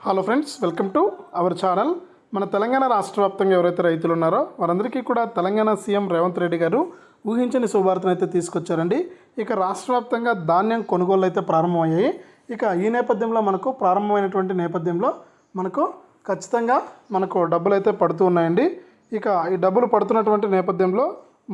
Hello friends welcome to our channel మన తెలంగాణ రాష్ట్ర వ్యాప్తంగా ఎవరైతే రైతులు ఉన్నారో వారందరికీ కూడా తెలంగాణ సీఎం రేవంత్ రెడ్డి గారు ఊహించని శుభార్తను అయితే తీసుకొచ్చారండి. ఇక రాష్ట్ర వ్యాప్తంగా ధాన్యం కొనుగోలు అయితే ప్రారంభమయ్యాయి. ఇక ఈ నేపథ్యంలో మనకు ప్రారంభమైనటువంటి నేపథ్యంలో మనకు ఖచ్చితంగా మనకు డబ్బులు అయితే పడుతూ ఉన్నాయండి. ఇక ఈ డబ్బులు పడుతున్నటువంటి నేపథ్యంలో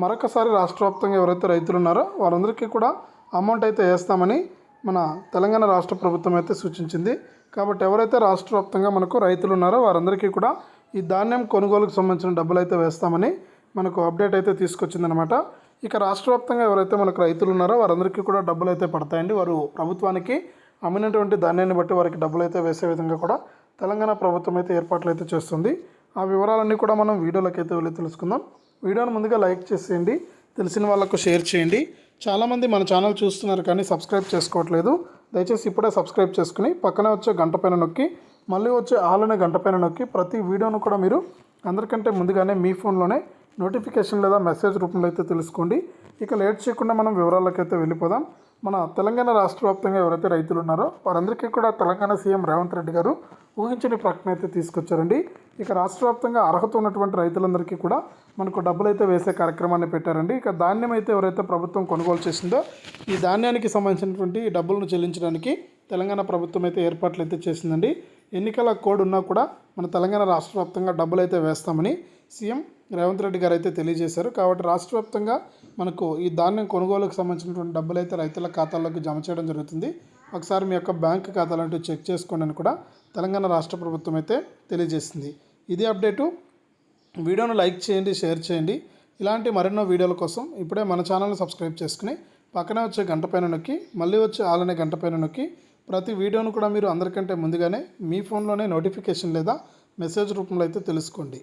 మరొకసారి రాష్ట్ర వ్యాప్తంగా ఎవరైతే రైతులు ఉన్నారో వారందరికీ కూడా అమౌంట్ అయితే వేస్తామని మన తెలంగాణ రాష్ట్ర ప్రభుత్వం అయితే సూచించింది. కాబట్టి ఎవరైతే రాష్ట్ర వ్యాప్తంగా మనకు రైతులు ఉన్నారో వారందరికీ కూడా ఈ ధాన్యం కొనుగోలుకు సంబంధించిన డబ్బులు అయితే వేస్తామని మనకు అప్డేట్ అయితే తీసుకొచ్చిందనమాట ఇక రాష్ట్ర వ్యాప్తంగా ఎవరైతే మనకు రైతులు ఉన్నారో వారందరికీ కూడా డబ్బులు అయితే పడతాయండి. వారు ప్రభుత్వానికి అమ్మినటువంటి ధాన్యాన్ని బట్టి వారికి డబ్బులు అయితే వేసే విధంగా కూడా తెలంగాణ ప్రభుత్వం అయితే ఏర్పాట్లు అయితే చేస్తుంది. ఆ వివరాలన్నీ కూడా మనం వీడియోలోకి అయితే వెళ్ళి తెలుసుకుందాం. వీడియోని ముందుగా లైక్ చేసేయండి. తెలిసిన వాళ్ళకు షేర్ చేయండి. చాలామంది మన ఛానల్ చూస్తున్నారు కానీ సబ్స్క్రైబ్ చేసుకోవట్లేదు. దయచేసి ఇప్పుడే సబ్స్క్రైబ్ చేసుకుని పక్కనే వచ్చే గంట పైన నొక్కి మళ్ళీ వచ్చే ఆలనే గంట పైన నొక్కి ప్రతి వీడియోను కూడా మీరు అందరికంటే ముందుగానే మీ ఫోన్లోనే నోటిఫికేషన్ లేదా మెసేజ్ రూపంలో అయితే తెలుసుకోండి. ఇక లేట్ చేయకుండా మనం వివరాలకైతే వెళ్ళిపోదాం. మన తెలంగాణ రాష్ట్ర వ్యాప్తంగా ఎవరైతే రైతులు ఉన్నారో వారందరికీ కూడా తెలంగాణ సీఎం రేవంత్ రెడ్డి గారు ఊహించని ప్రకటన అయితే తీసుకొచ్చారండి. ఇక రాష్ట్ర వ్యాప్తంగా అర్హత ఉన్నటువంటి రైతులందరికీ కూడా మనకు డబ్బులు అయితే వేసే కార్యక్రమాన్ని పెట్టారండి. ఇక ధాన్యం అయితే ఎవరైతే ప్రభుత్వం కొనుగోలు చేసిందో ఈ ధాన్యానికి సంబంధించినటువంటి డబ్బులను చెల్లించడానికి తెలంగాణ ప్రభుత్వం అయితే ఏర్పాట్లు అయితే చేసిందండి. ఎన్నికల కోడ్ ఉన్నా కూడా మన తెలంగాణ రాష్ట్ర వ్యాప్తంగా డబ్బులు అయితే వేస్తామని సీఎం రేవంత్ రెడ్డి గారు అయితే తెలియజేశారు. కాబట్టి రాష్ట్ర వ్యాప్తంగా మనకు ఈ ధాన్యం కొనుగోలుకు సంబంధించినటువంటి డబ్బులు అయితే రైతుల ఖాతాల్లోకి జమ చేయడం జరుగుతుంది. ఒకసారి మీ యొక్క బ్యాంక్ ఖాతాలంటూ చెక్ చేసుకోండి అని కూడా తెలంగాణ రాష్ట్ర ప్రభుత్వం అయితే తెలియజేసింది. ఇది అప్డేటు. వీడియోను లైక్ చేయండి షేర్ చేయండి. ఇలాంటి మరెన్నో వీడియోల కోసం ఇప్పుడే మన ఛానల్ని సబ్స్క్రైబ్ చేసుకుని పక్కనే వచ్చే గంట పైన నొక్కి మళ్ళీ వచ్చే ఆలనే గంట పైన నొక్కి ప్రతి వీడియోను కూడా మీరు అందరికంటే ముందుగానే మీ ఫోన్లోనే నోటిఫికేషన్ లేదా మెసేజ్ రూపంలో అయితే తెలుసుకోండి.